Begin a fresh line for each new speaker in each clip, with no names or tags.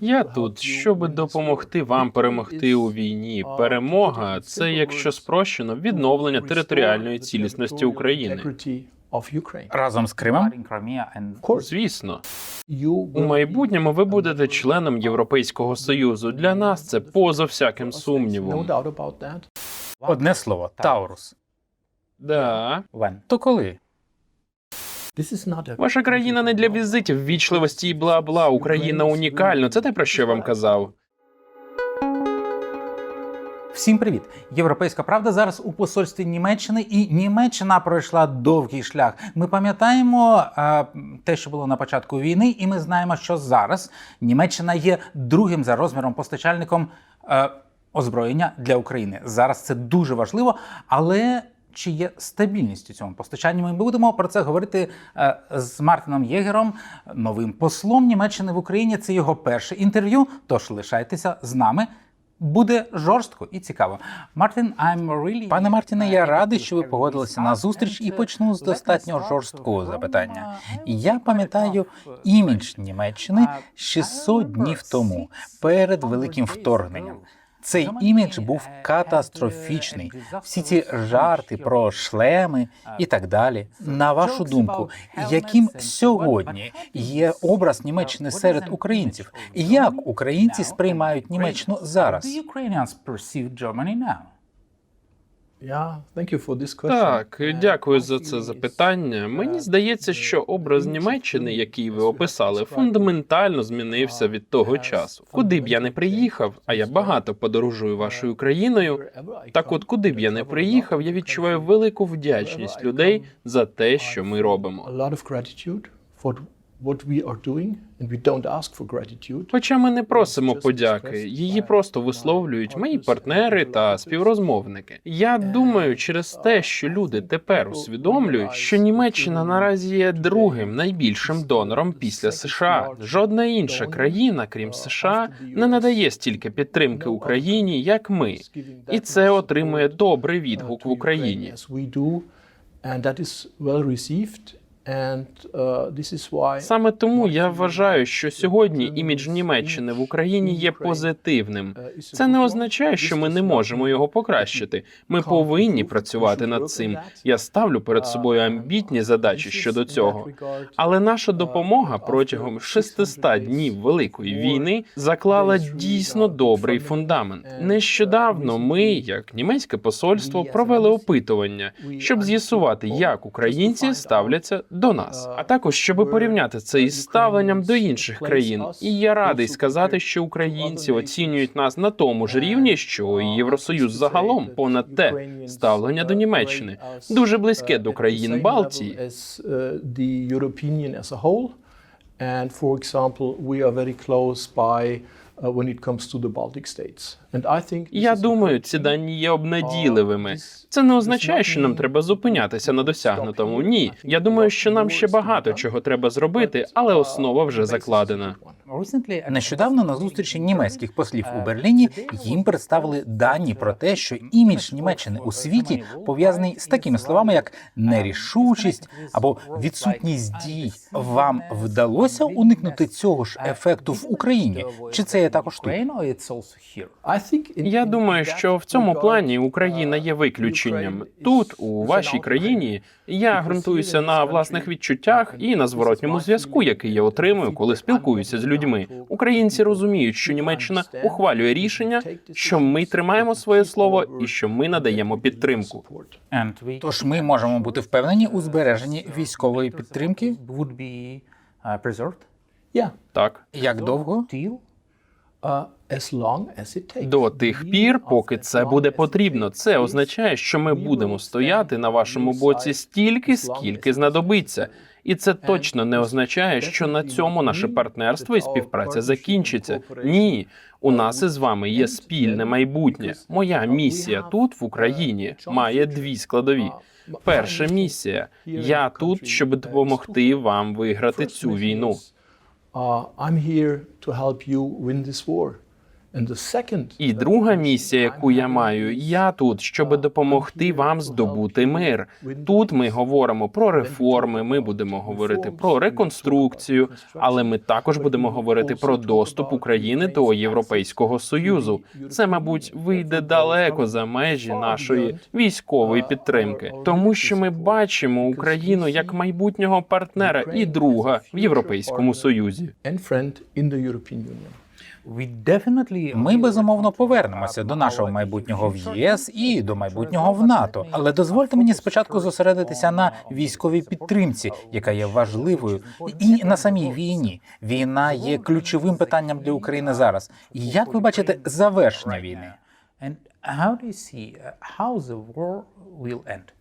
Я тут, щоб допомогти вам перемогти у війні. Перемога це, якщо спрощено, відновлення територіальної цілісності України.
разом з Кримом.
Звісно, у майбутньому ви будете членом Європейського союзу. Для нас це поза всяким сумнівом.
Одне слово Таурус.
Да,
То коли?
Ваша країна не для візитів, ввічливості і бла бла. Україна унікальна. Це те про що я вам казав.
Всім привіт! Європейська правда зараз у посольстві Німеччини, і Німеччина пройшла довгий шлях. Ми пам'ятаємо е, те, що було на початку війни, і ми знаємо, що зараз Німеччина є другим за розміром постачальником е, озброєння для України. Зараз це дуже важливо, але. Чи є стабільність у цьому постачанні? Ми будемо про це говорити е, з Мартином Єгером, новим послом Німеччини в Україні. Це його перше інтерв'ю. Тож лишайтеся з нами. Буде жорстко і цікаво. Мартин, I'm really... Пане Мартіне, я радий, що ви погодилися на зустріч і почну з достатньо жорсткого запитання. Я пам'ятаю імідж Німеччини 600 днів тому, перед великим вторгненням. Цей імідж був катастрофічний. Всі ці жарти про шлеми і так далі. На вашу думку, яким сьогодні є образ Німеччини серед українців? Як українці сприймають Німеччину зараз?
Так, дякую за це запитання. Мені здається, що образ Німеччини, який ви описали, фундаментально змінився від того часу. Куди б я не приїхав, а я багато подорожую вашою країною. Так, от куди б я не приїхав, я відчуваю велику вдячність людей за те, що ми робимо. Хоча ми не просимо подяки, її просто висловлюють мої партнери та співрозмовники. Я думаю, через те, що люди тепер усвідомлюють, що Німеччина наразі є другим найбільшим донором після США. Жодна інша країна, крім США, не надає стільки підтримки Україні, як ми, і це отримує добрий відгук в Україні. Саме тому я вважаю, що сьогодні імідж Німеччини в Україні є позитивним. Це не означає, що ми не можемо його покращити. Ми повинні працювати над цим. Я ставлю перед собою амбітні задачі щодо цього. Але наша допомога протягом 600 днів великої війни заклала дійсно добрий фундамент. Нещодавно ми, як німецьке посольство, провели опитування, щоб з'ясувати, як українці ставляться до нас, а також щоб порівняти це із ставленням до інших країн. І я радий сказати, що українці оцінюють нас на тому ж рівні, що і Євросоюз загалом, понад те ставлення до Німеччини дуже близьке до країн Балтії.
And for example, we are very close by uh, when it comes to the Baltic states.
Я думаю, ці дані є обнадійливими. Це не означає, що нам треба зупинятися на досягнутому. Ні, я думаю, що нам ще багато чого треба зробити, але основа вже закладена.
Нещодавно на зустрічі німецьких послів у Берліні їм представили дані про те, що імідж Німеччини у світі пов'язаний з такими словами, як нерішучість або відсутність дій. Вам вдалося уникнути цього ж ефекту в Україні? Чи це є також тут?
Я думаю, що в цьому плані Україна є
uh,
виключенням. Тут, у вашій країні, я ґрунтуюся на власних відчуттях і на зворотньому зв'язку, який я отримую, коли спілкуюся з людьми. Українці розуміють, що Німеччина ухвалює рішення, що ми тримаємо своє слово і що ми надаємо підтримку.
Тож ми можемо бути впевнені у збереженні військової підтримки.
Yeah,
Так
Як довго?
До тих пір, поки це буде потрібно. Це означає, що ми будемо стояти на вашому боці стільки, скільки знадобиться. І це точно не означає, що на цьому наше партнерство і співпраця закінчиться. Ні, у нас із вами є спільне майбутнє. Моя місія тут, в Україні, має дві складові. Перша місія я тут, щоб допомогти вам виграти цю війну.
Uh, I'm here to help you win this war.
І друга місія, яку я маю, я тут, щоб допомогти вам здобути мир. Тут ми говоримо про реформи. Ми будемо говорити про реконструкцію, але ми також будемо говорити про доступ України до Європейського союзу. Це, мабуть, вийде далеко за межі нашої військової підтримки, тому що ми бачимо Україну як майбутнього партнера і друга в Європейському Союзі.
Ми безумовно повернемося до нашого майбутнього в ЄС і до майбутнього в НАТО. Але дозвольте мені спочатку зосередитися на військовій підтримці, яка є важливою, і на самій війні. Війна є ключовим питанням для України зараз. Як ви бачите завершення війни?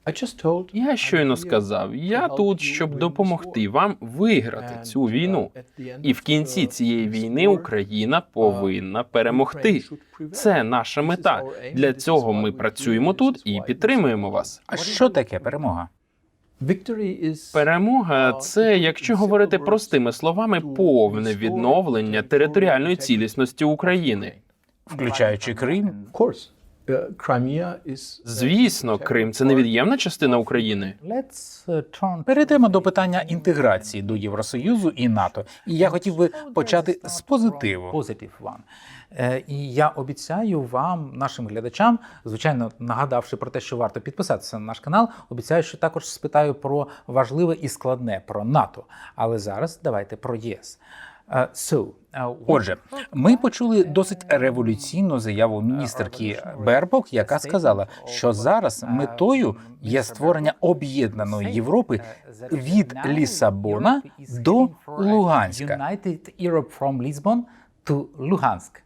I just told
Я щойно сказав, я тут, щоб допомогти вам виграти цю війну. І в кінці цієї війни Україна повинна перемогти. Це наша мета. Для цього ми працюємо тут і підтримуємо вас.
А що таке перемога?
victory is
Перемога це, якщо говорити простими словами, повне відновлення територіальної цілісності України.
Включаючи Крим?
of course uh,
Звісно, Крим це невід'ємна частина України.
Перейдемо до питання інтеграції до Євросоюзу і НАТО. І я хотів би почати з позитиву. Е, І я обіцяю вам, нашим глядачам, звичайно, нагадавши про те, що варто підписатися на наш канал, обіцяю, що також спитаю про важливе і складне про НАТО. Але зараз давайте про ЄС. Е, е, отже, ми почули досить революційну заяву міністерки Бербок, яка сказала, що зараз метою є створення об'єднаної Європи від Лісабона до Луганська.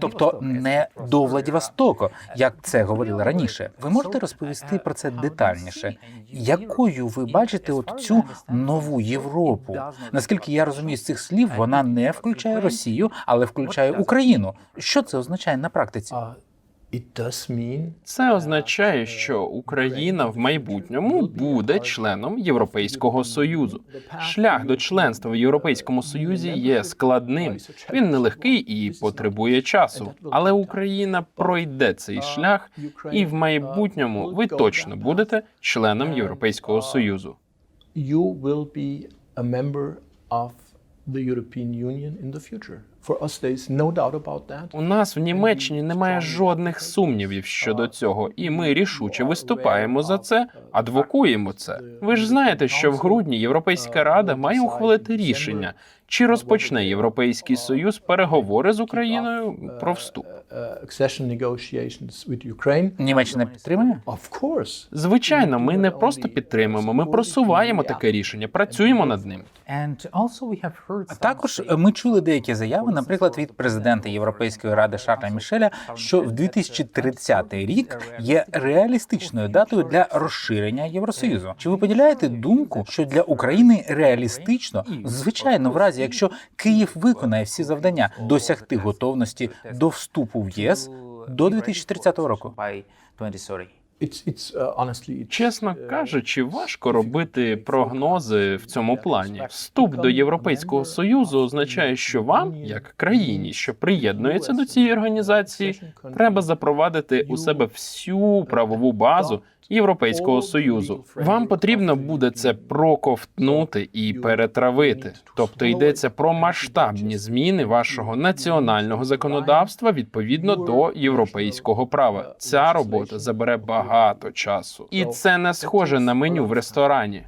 Тобто не до Владивостоку, як це говорили раніше. Ви можете розповісти про це детальніше? Якою ви бачите от цю нову Європу? Наскільки я розумію з цих слів, вона не включає Росію, але включає Україну. Що це означає на практиці?
Це означає, що Україна в майбутньому буде членом Європейського союзу. Шлях до членства в Європейському Союзі є складним. Він нелегкий і потребує часу. Але Україна пройде цей шлях, і в майбутньому ви точно будете членом Європейського союзу.
you will be a member of the European Union in the future. For us, there is no doubt about that.
У нас в Німеччині немає жодних сумнівів щодо цього, і ми рішуче виступаємо за це, адвокуємо це. Ви ж знаєте, що в грудні Європейська рада має ухвалити рішення, чи розпочне Європейський Союз переговори з Україною про вступ.
Uh.
Німеччина підтримує?
Звичайно, ми не просто підтримуємо, ми просуваємо таке рішення, працюємо над ним.
А також ми чули деякі заяви, наприклад, від президента Європейської ради Шарля Мішеля, що в 2030 рік є реалістичною датою для розширення Євросоюзу. Чи ви поділяєте думку, що для України реалістично, звичайно, в разі якщо Київ виконає всі завдання, досягти готовності до вступу в єС до 2030 року?
Uh,
Чесно кажучи, важко робити прогнози в цьому плані. Вступ до Європейського союзу означає, що вам, як країні, що приєднується до цієї організації, треба запровадити у себе всю правову базу Європейського союзу. Вам потрібно буде це проковтнути і перетравити. Тобто йдеться про масштабні зміни вашого національного законодавства відповідно до європейського права. Ця робота забере багато часу, і це не схоже на меню в ресторані.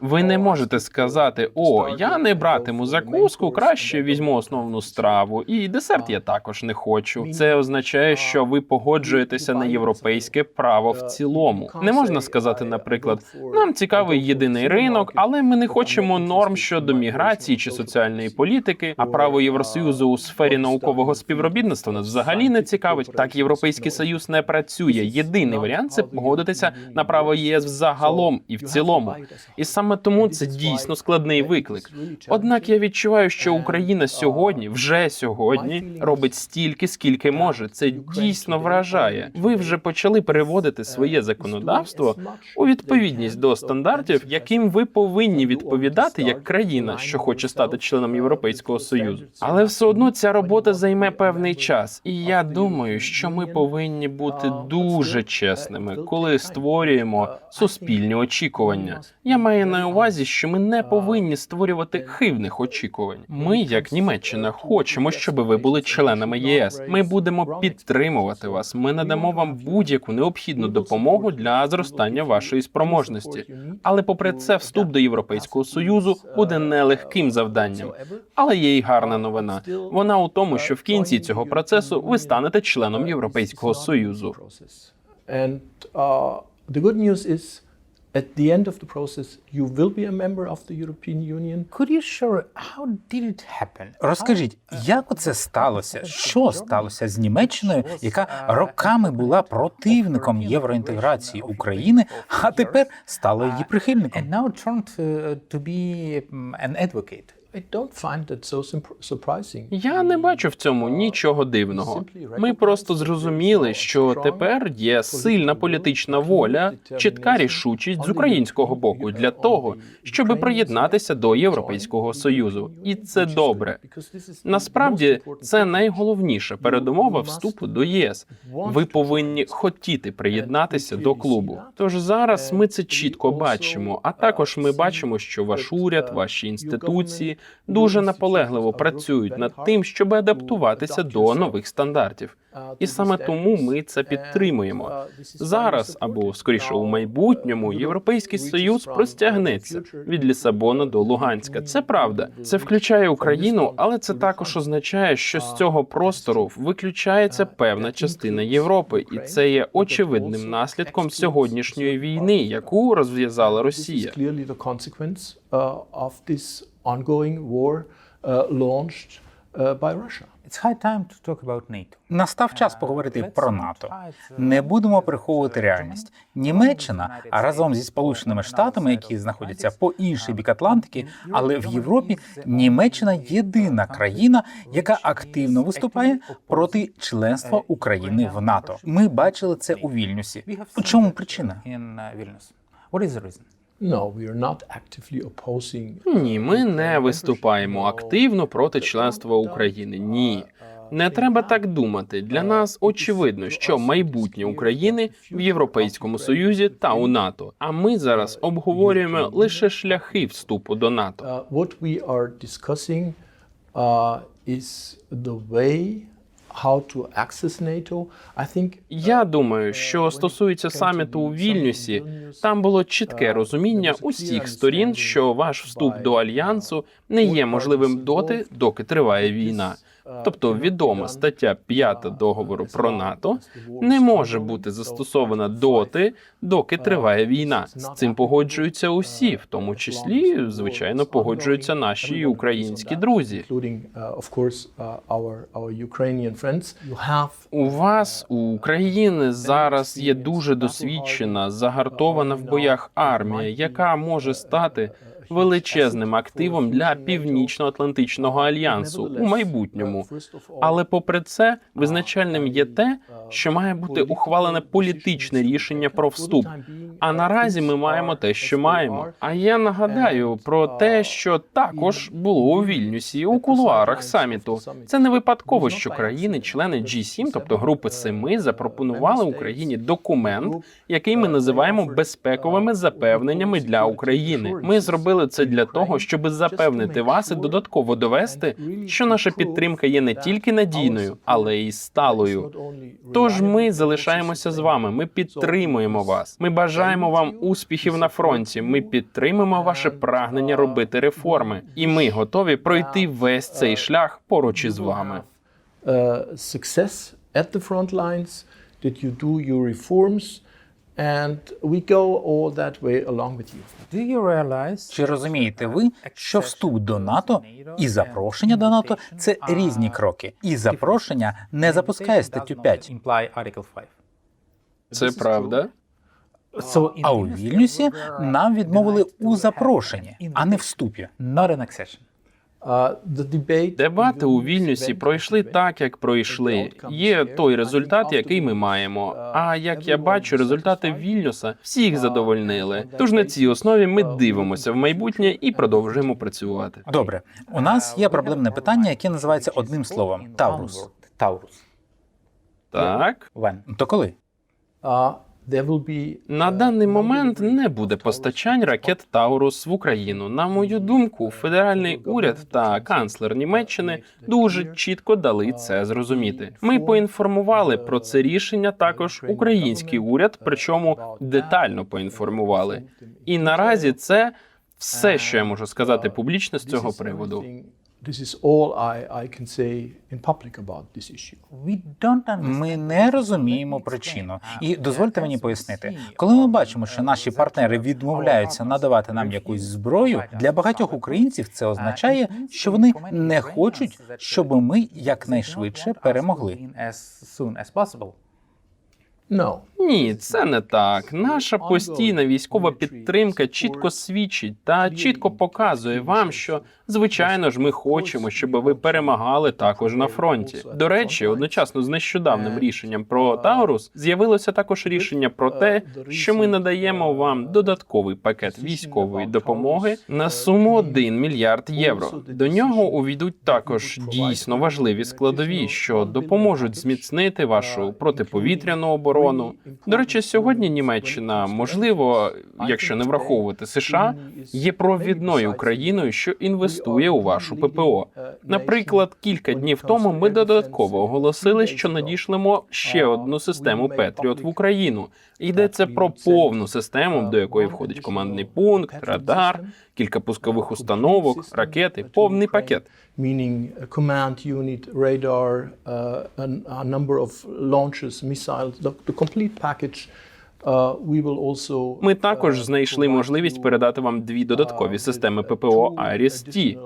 Ви не можете сказати: о, я не братиму закуску, краще візьму основну страву, і десерт я також не хочу. Це означає, що ви погоджуєтеся на європейське право в цілому. Не можна сказати, наприклад, нам цікавий єдиний ринок, але ми не хочемо норм щодо міграції чи соціальної політики. А право Євросоюзу у сфері наукового співробітництва нас взагалі не цікавить. Так європейський союз не працює. Єдиний варіант це погодитися на право ЄС взагалом і в цілому. Цілому. І саме тому це дійсно складний виклик. Однак я відчуваю, що Україна сьогодні, вже сьогодні, робить стільки, скільки може. Це дійсно вражає. Ви вже почали переводити своє законодавство у відповідність до стандартів, яким ви повинні відповідати як країна, що хоче стати членом Європейського союзу. Але все одно ця робота займе певний час, і я думаю, що ми повинні бути дуже чесними, коли створюємо суспільні очікування. Я маю на увазі, що ми не повинні створювати хибних очікувань. Ми, як Німеччина, хочемо, щоб ви були членами ЄС. Ми будемо підтримувати вас. Ми надамо вам будь-яку необхідну допомогу для зростання вашої спроможності. Але попри це, вступ до Європейського союзу буде нелегким завданням. Але є й гарна новина. Вона у тому, що в кінці цього процесу ви станете членом Європейського союзу.
And uh, the good news is, at the end of the process, you will be a member of the European Union.
Could you share how did it happen? Розкажіть, як оце сталося? Що сталося з Німеччиною, яка роками була противником євроінтеграції України, а тепер стала її прихильником? And now turned to, to be an advocate.
I don't find that so surprising.
Я не бачу в цьому нічого дивного. Ми просто зрозуміли, що тепер є сильна політична воля, чітка рішучість з українського боку для того, щоб приєднатися до Європейського союзу, і це добре. Насправді це найголовніша передумова вступу до ЄС. Ви повинні хотіти приєднатися до клубу. Тож зараз ми це чітко бачимо. А також ми бачимо, що ваш уряд, ваші інституції дуже наполегливо працюють над тим, щоб адаптуватися до нових стандартів. І саме тому ми це підтримуємо. Зараз або скоріше у майбутньому європейський союз простягнеться від Лісабона до Луганська. Це правда. Це включає Україну, але це також означає, що з цього простору виключається певна частина Європи, і це є очевидним наслідком сьогоднішньої війни, яку розв'язала Росія.
Uh, ongoing war uh, launched uh, by Russia.
It's high time to talk about NATO. Настав час поговорити про НАТО. Не будемо приховувати реальність. Німеччина а разом зі Сполученими Штатами, які знаходяться по інший бік Атлантики, але в Європі Німеччина єдина країна, яка активно виступає проти членства України в НАТО. Ми бачили це у Вільнюсі. У чому причина? What is the reason?
Ні, ми не виступаємо активно проти членства України. Ні. Не треба так думати. Для нас очевидно, що майбутнє України в Європейському Союзі та у НАТО. А ми зараз обговорюємо лише шляхи вступу до НАТО.
Uh, what we are discussing uh, is the way think
Я думаю, що стосується саміту у Вільнюсі, там було чітке розуміння усіх сторін, що ваш вступ до альянсу не є можливим доти, доки триває війна. Тобто відома стаття 5 договору про НАТО не може бути застосована доти, доки триває війна. З цим погоджуються усі, в тому числі, звичайно, погоджуються наші українські друзі. У вас у України зараз є дуже досвідчена, загартована в боях армія, яка може стати величезним активом для північно-атлантичного альянсу у майбутньому. Але попри це, визначальним є те, що має бути ухвалене політичне рішення про вступ. А наразі ми маємо те, що маємо. А я нагадаю про те, що також було у Вільнюсі у кулуарах саміту. Це не випадково, що країни-члени G7, тобто групи семи, запропонували Україні документ, який ми називаємо безпековими запевненнями для України. Ми зробили це для того, щоб запевнити вас і додатково довести, що наша підтримка є не тільки надійною, але й сталою. Тож ми залишаємося з вами. Ми підтримуємо вас. Ми бажаємо вам успіхів на фронті. Ми підтримуємо ваше прагнення робити реформи, і ми готові пройти весь цей шлях поруч із вами.
uh, success at the front lines, that you do your reforms, and we go all that way along with you.
Do you realize... Чи розумієте ви, що вступ до НАТО і запрошення до НАТО це різні кроки, і запрошення не запускає статтю 5.
Це правда.
А у Вільнюсі нам відмовили у запрошенні, а не вступі. Not an accession.
Uh,
Дебати у Вільнюсі пройшли так, як пройшли. Є той результат, який ми маємо. А як я бачу, результати Вільнюса всіх задовольнили. Тож на цій основі ми дивимося в майбутнє і продовжуємо працювати.
Добре, у нас є проблемне питання, яке називається одним словом Таурус. Таурус.
Так.
Вен. То коли?
На даний момент не буде постачань ракет Таурус в Україну. На мою думку, федеральний уряд та канцлер Німеччини дуже чітко дали це зрозуміти. Ми поінформували про це рішення також український уряд, причому детально поінформували. І наразі це все, що я можу сказати публічно з цього приводу.
This is all I, I can say in public about this issue.
Ми не розуміємо причину. І дозвольте мені пояснити, коли ми бачимо, що наші партнери відмовляються надавати нам якусь зброю, для багатьох українців це означає, що вони не хочуть, щоб ми якнайшвидше перемогли.
Ні, це не так. Наша постійна військова підтримка чітко свідчить та чітко показує вам, що звичайно ж ми хочемо, щоб ви перемагали також на фронті. До речі, одночасно з нещодавним рішенням про Таурус з'явилося також рішення про те, що ми надаємо вам додатковий пакет військової допомоги на суму 1 мільярд євро. До нього увійдуть також дійсно важливі складові, що допоможуть зміцнити вашу протиповітряну оборону. До речі, сьогодні Німеччина, можливо, якщо не враховувати США, є провідною країною, що інвестує у вашу ППО. Наприклад, кілька днів тому ми додатково оголосили, що надішлемо ще одну систему Петріот в Україну. Йдеться про повну систему, до якої входить командний пункт, радар, кілька пускових установок, ракети, повний пакет.
meaning a command unit, radar, uh, a number of launches, missiles, the, complete package. Uh,
Ми також знайшли можливість передати вам дві додаткові системи ППО Iris-T.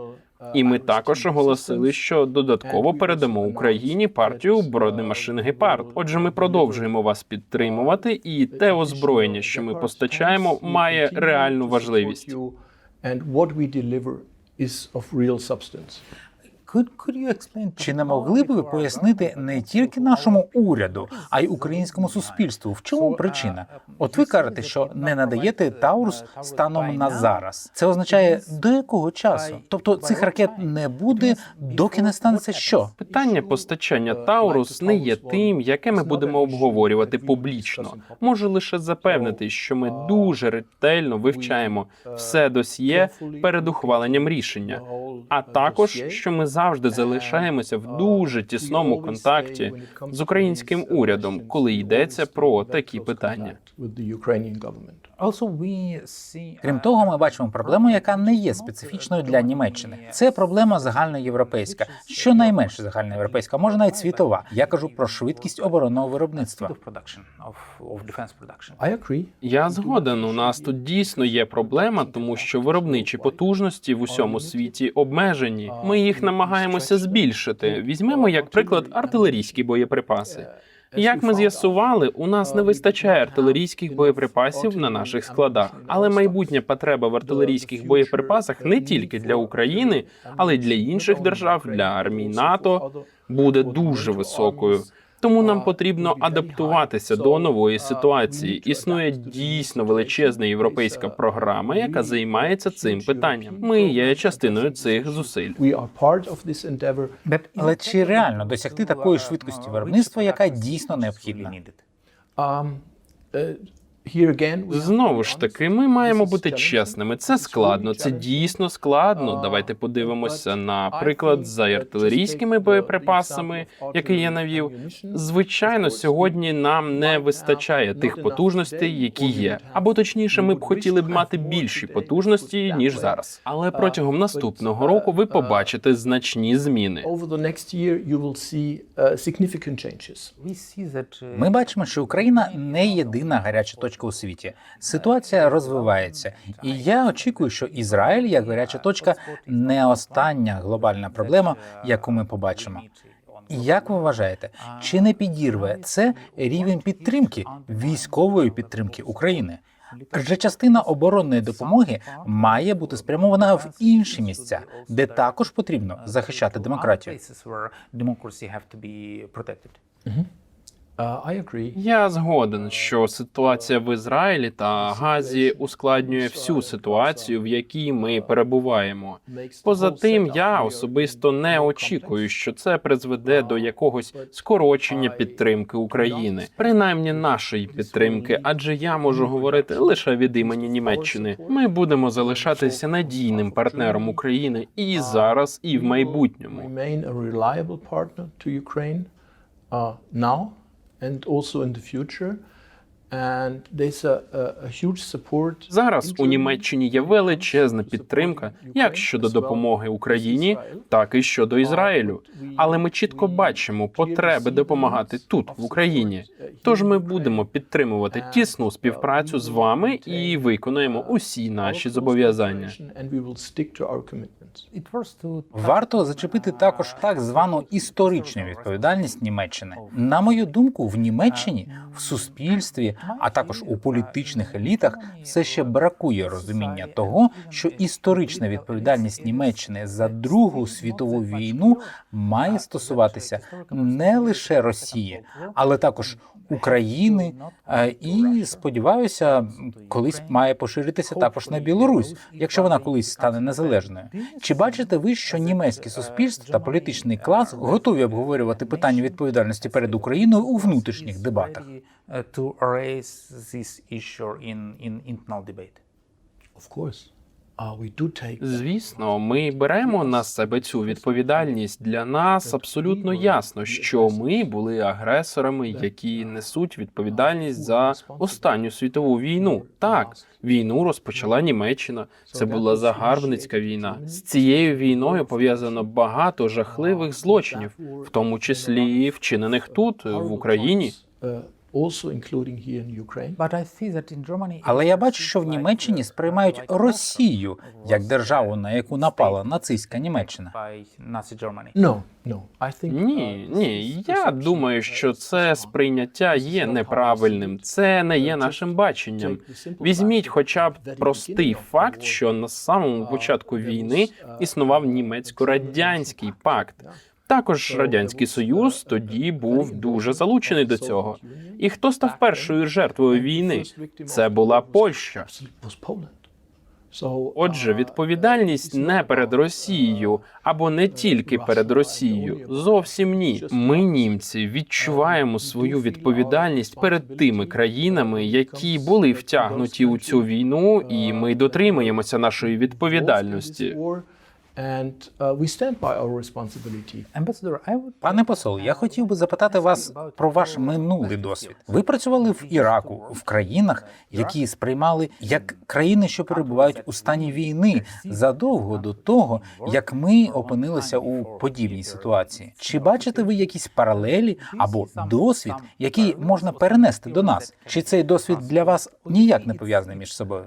І ми також оголосили, що додатково передамо Україні партію бронемашин Гепард. Отже, ми продовжуємо вас підтримувати, і те озброєння, що ми постачаємо, має реальну важливість.
And what we deliver is of real substance.
Чи не могли б ви пояснити не тільки нашому уряду, а й українському суспільству? В чому причина? От ви кажете, що не надаєте Таурус станом на зараз. Це означає до якого часу? Тобто цих ракет не буде, доки не станеться що?
Питання постачання Таурус не є тим, яке ми будемо обговорювати публічно. Можу лише запевнити, що ми дуже ретельно вивчаємо все досьє перед ухваленням рішення, а також що ми завжди залишаємося в дуже тісному контакті з українським урядом, коли йдеться про такі питання.
Крім того, ми бачимо проблему, яка не є специфічною для Німеччини. Це проблема загальноєвропейська, щонайменше загальноєвропейська, може навіть світова. Я кажу про швидкість оборонного виробництва.
Я згоден. У нас тут дійсно є проблема, тому що виробничі потужності в усьому світі обмежені. Ми їх намагаємося збільшити. Візьмемо як приклад артилерійські боєприпаси. Як ми з'ясували, у нас не вистачає артилерійських боєприпасів на наших складах, але майбутня потреба в артилерійських боєприпасах не тільки для України, але й для інших держав, для армій НАТО буде дуже високою. Тому нам потрібно адаптуватися до нової ситуації. Існує дійсно величезна європейська програма, яка займається цим питанням. Ми є частиною цих зусиль.
Беп.
Але чи реально досягти такої швидкості виробництва, яка дійсно необхідна?
Uh,
Знову ж таки, ми маємо бути чесними. Це складно, це дійсно складно. Давайте подивимося на приклад з артилерійськими боєприпасами, який я навів. Звичайно, сьогодні нам не вистачає тих потужностей, які є. Або точніше, ми б хотіли б мати більші потужності ніж зараз. Але протягом наступного року ви побачите значні зміни.
uh.
Ми бачимо, що Україна не єдина гаряча точка у світі. Ситуація розвивається, і я очікую, що Ізраїль як гаряча точка не остання глобальна проблема, яку ми побачимо. Як ви вважаєте, чи не підірве це рівень підтримки військової підтримки України? Адже частина оборонної допомоги має бути спрямована в інші місця, де також потрібно захищати демократію.
Agree.
Я згоден, що ситуація в Ізраїлі та Газі ускладнює всю ситуацію, в якій ми перебуваємо. Поза тим, я особисто не очікую, що це призведе до якогось скорочення підтримки України, принаймні нашої підтримки, адже я можу говорити лише від імені Німеччини. Ми будемо залишатися надійним партнером України і зараз, і в майбутньому.
Uh, now and also in the future.
Зараз у Німеччині є величезна підтримка як щодо допомоги Україні, так і щодо Ізраїлю. Але ми чітко бачимо потреби допомагати тут, в Україні. Тож ми будемо підтримувати тісну співпрацю з вами і виконуємо усі наші зобов'язання.
And we will stick to our commitments.
Варто зачепити також так звану історичну відповідальність Німеччини. На мою думку, в Німеччині в суспільстві, а також у політичних елітах, все ще бракує розуміння того, що історична відповідальність Німеччини за Другу світову війну має стосуватися не лише Росії, але також України е, і сподіваюся, колись має поширитися також на Білорусь, якщо вона колись стане незалежною. Чи бачите ви, що німецьке суспільство та політичний клас готові обговорювати питання відповідальності перед Україною у внутрішніх дебатах?
To raise this issue in, in internal debate.
Of course, uh, we do take
Звісно, ми беремо на себе цю відповідальність. Для нас абсолютно ясно, що ми були агресорами, які несуть відповідальність за останню світову війну. Так, війну розпочала Німеччина. Це була загарбницька війна. З цією війною пов'язано багато жахливих злочинів, в тому числі і вчинених тут, в Україні.
Uh, also including here in Ukraine.
But I see that in Germany,
Але я бачу, що в Німеччині сприймають Росію як державу, на яку напала нацистська Німеччина.
I think
Ні, ні. Я думаю, що це сприйняття є неправильним. Це не є нашим баченням. Візьміть, хоча б простий факт, що на самому початку війни існував німецько-радянський пакт. Також радянський союз тоді був дуже залучений до цього. І хто став першою жертвою війни? Це була Польща. Отже, відповідальність не перед Росією або не тільки перед Росією. Зовсім ні. Ми, німці, відчуваємо свою відповідальність перед тими країнами, які були втягнуті у цю війну, і ми дотримуємося нашої відповідальності.
And uh, we stand by our responsibility.
Ambassador,
Пане посол, я хотів би запитати вас про ваш минулий досвід. Ви працювали в Іраку, в країнах, які сприймали як країни, що перебувають у стані війни задовго до того, як ми опинилися у подібній ситуації. Чи бачите ви якісь паралелі або досвід, який можна перенести до нас? Чи цей досвід для вас ніяк не пов'язаний між собою?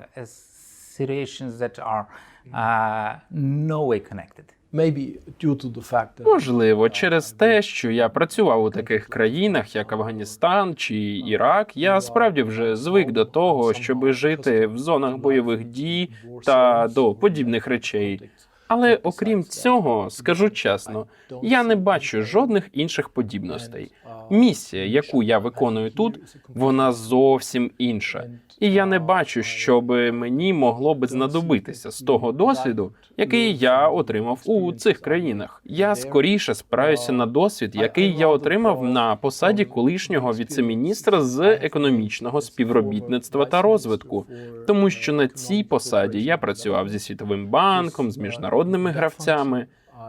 Uh, no way connected.
Maybe due to the fact that
Можливо, через те, що я працював у таких країнах, як Афганістан чи Ірак, я справді вже звик до того, щоб жити в зонах бойових дій та до подібних речей. Але окрім цього, скажу чесно, я не бачу жодних інших подібностей. Місія, яку я виконую тут, вона зовсім інша. І я не бачу, щоб мені могло би знадобитися з того досвіду, який я отримав у цих країнах. Я скоріше спираюся на досвід, який я отримав на посаді колишнього віцеміністра з економічного співробітництва та розвитку, тому що на цій посаді я працював зі світовим банком, з міжнародними гравцями.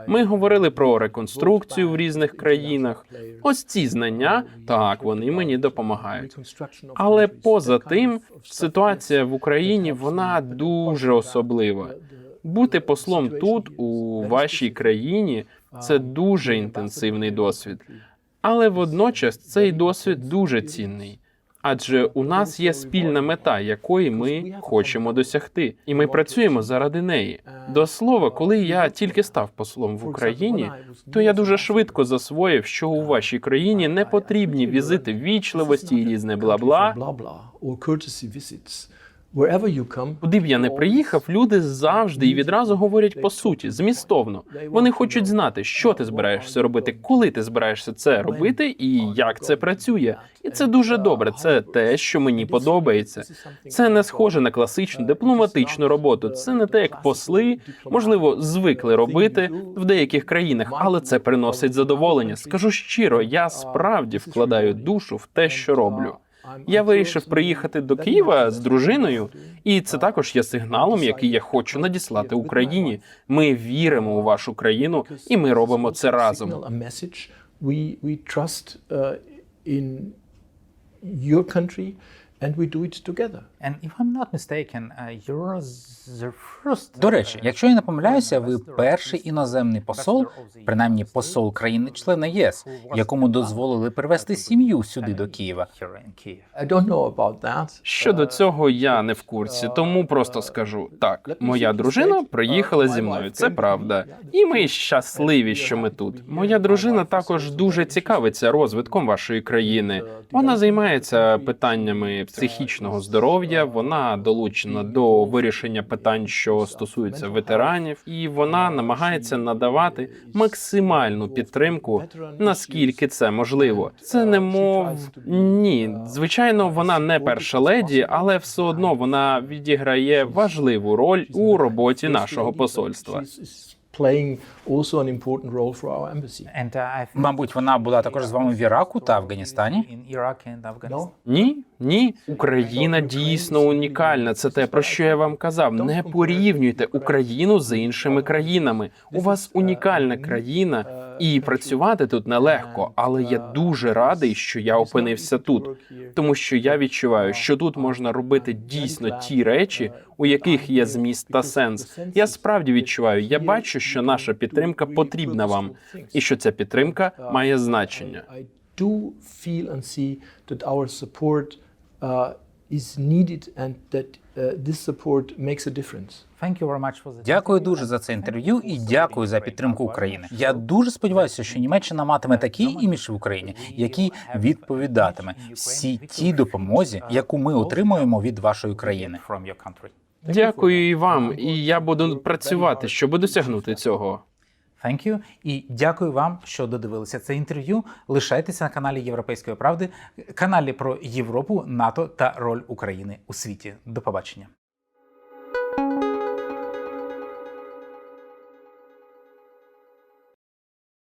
Ми говорили про реконструкцію в різних країнах. Ось ці знання, так вони мені допомагають. Але поза тим, ситуація в Україні вона дуже особлива. Бути послом тут, у вашій країні, це дуже інтенсивний досвід. Але водночас цей досвід дуже цінний. Адже у нас є спільна мета, якої ми хочемо досягти, і ми працюємо заради неї. До слова, коли я тільки став послом в Україні, то я дуже швидко засвоїв, що у вашій країні не потрібні візити ввічливості і різне бла-бла.
blah
Куди б я не приїхав, люди завжди і відразу говорять по суті, змістовно. Вони хочуть знати, що ти збираєшся робити, коли ти збираєшся це робити, і як це працює. І це дуже добре. Це те, що мені подобається. Це не схоже на класичну дипломатичну роботу. Це не те, як посли, можливо, звикли робити в деяких країнах, але це приносить задоволення. Скажу щиро, я справді вкладаю душу в те, що роблю. Я вирішив приїхати до Києва з дружиною, і це також є сигналом, який я хочу надіслати Україні. Ми віримо у вашу країну, і ми робимо це разом.
uh, your country, and we do it together.
And if I'm not mistaken, uh, you're the first.
До речі, якщо я не помиляюся, ви перший іноземний посол, принаймні посол країни-члена ЄС, якому дозволили привезти сім'ю сюди до Києва.
Here.
I don't know about that.
Щодо цього я не в курсі, тому просто скажу так: моя дружина приїхала зі мною. Це правда, і ми щасливі, що ми тут. Моя дружина також дуже цікавиться розвитком вашої країни. Вона займається питаннями психічного здоров'я. Вона долучена до вирішення питань, що стосуються ветеранів, і вона намагається надавати максимальну підтримку, наскільки це можливо. Це не мов ні. Звичайно, вона не перша леді, але все одно вона відіграє важливу роль у роботі нашого посольства.
Playing also an important role for our embassy.
And uh,
Мабуть, вона була також з вами в Іраку та Афганістані.
in Iraq and Afghanistan.
Ні, ні, Україна дійсно унікальна. Це те, про що я вам казав. Не порівнюйте Україну з іншими країнами. У вас унікальна країна, і працювати тут нелегко. Але я дуже радий, що я опинився тут, тому що я відчуваю, що тут можна робити дійсно ті речі, у яких є зміст та сенс. Я справді відчуваю. Я бачу, що наша підтримка потрібна вам, і що ця підтримка має значення.
Do feel and uh, is needed and that uh, this support makes a difference.
Thank you very much for the
Дякую дуже за це інтерв'ю і дякую за підтримку України. Я дуже сподіваюся, що Німеччина матиме такий імідж в Україні, який відповідатиме всій тій допомозі, яку ми отримуємо від вашої країни.
Дякую і вам, і я буду працювати, щоб досягнути цього.
Thank you. І дякую вам, що додивилися це інтерв'ю. Лишайтеся на каналі Європейської правди, каналі про Європу, НАТО та роль України у світі. До побачення.